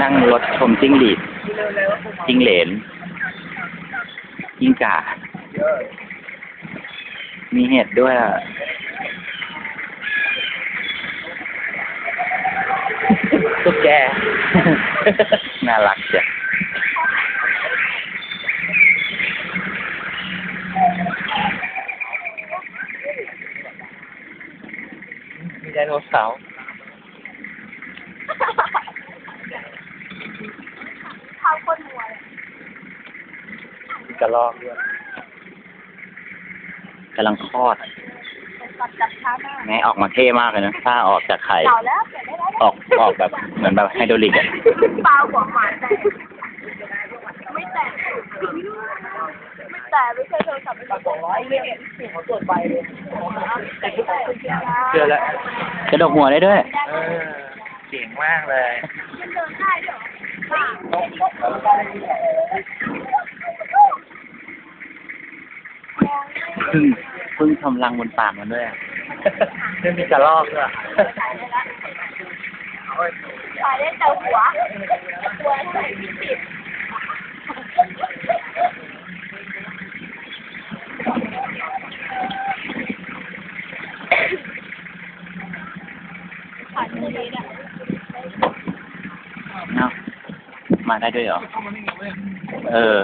นั่งรถชมจิ้งหรีดจิ้งเหลนจิ้งก่า มีเห็ดด้วยอะตุ๊กแก น่ารักจ้ะมีไดโนเสาร์ เข้าคนมัวเลย มี กระรอกด้วยกำลังคลอดเป็นตัดจับช้ามากแม่ออกมาเท่มากเลยนะถ้าออกจากไข่เก่าแล้วเปลี่ยนได้แล้วออกออกแบบเหมือนแบบไฮโดรลิกอะเปล่าหัวหมาแต่ไม่แตะไม่แตะไม่ใช่โทรศัพท์ไม่ใช่สองร้อยเยเขาตรวจไปเลยแต่เจอแล้วกระดกหัวได้ด้วยเออเก่งมากเลยมันเดินได้เหรอบ้า เพึ่งเพึ่งทำรังบนปากมันด้วยอะไม่มีกระรอกด้วยถ่ายได้แต่หัวตัวใส่ไม่ติดถ่ายตรงนี้เนี่ยเนาะมาได้ด้วยเหรอ เออ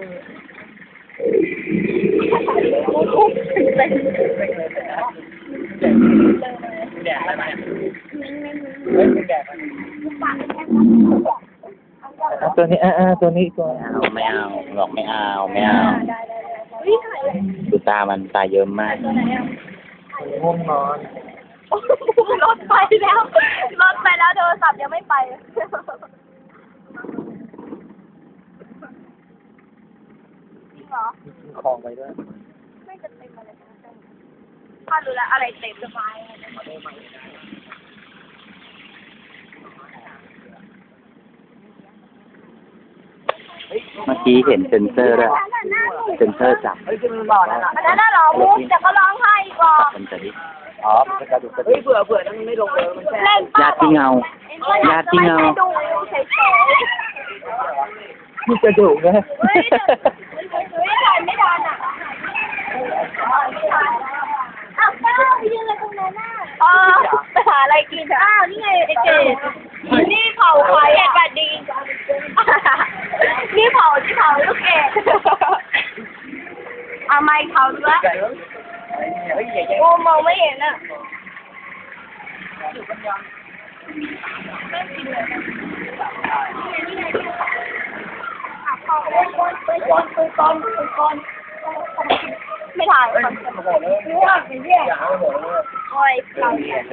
แดดอะไรไหมเฮ้ยเป็นแดดอะไรตัวนี้อ่าตัวนี้ตัวไม่เอาไม่เอาบอกไม่เอาไม่เอาได้ได้ได้เฮ้ยถ่ายเลยดูตามันตาเยิ้มมากตัวไหนอะง่วงนอนรถไปแล้วรถไปแล้วโทรศัพท์ยังไม่ไป จริง เหรอ มีกินของไปด้วยไม่จะเต็มอะไรนะถ้ารู้แล้วอะไรเต็มสบายอะเมื่อกี้เห็นเซนเซอร์ด้วยเซนเซอร์จับเฮ้ยจะมันบอกนั่นอันนั้นน่ะเหรอมุกแต่ก็ร้องไห้อีกหรอจับมันจะดิอ๋อเป็นกระดูกกระดูกเฮ้ยเบื่อเบื่อนั่นไม่ลงเลยมันแค่เล่นญาติที่เงาญาติที่เงาดูเฉยมีกระดูกนะ ๆเฮ้ยเฮ้ยถ่ายไม่ทันอะอ้าวก้าวไปยืนอะไรตรงนั้นน่ะเออไปหา อะไรกินอ้าวนี่ไงไอ้เจดนี่เผาใครอะบัดดี นี่เผาที่เผาลูกเกดเอาไม้เผาด้วยเฮ้ยอย่าแย่งโอ้มองไม่เห็นอะไม่ถ่ายเขาบอกเลยอย่าเอาหัวเลย Oi, Claudia.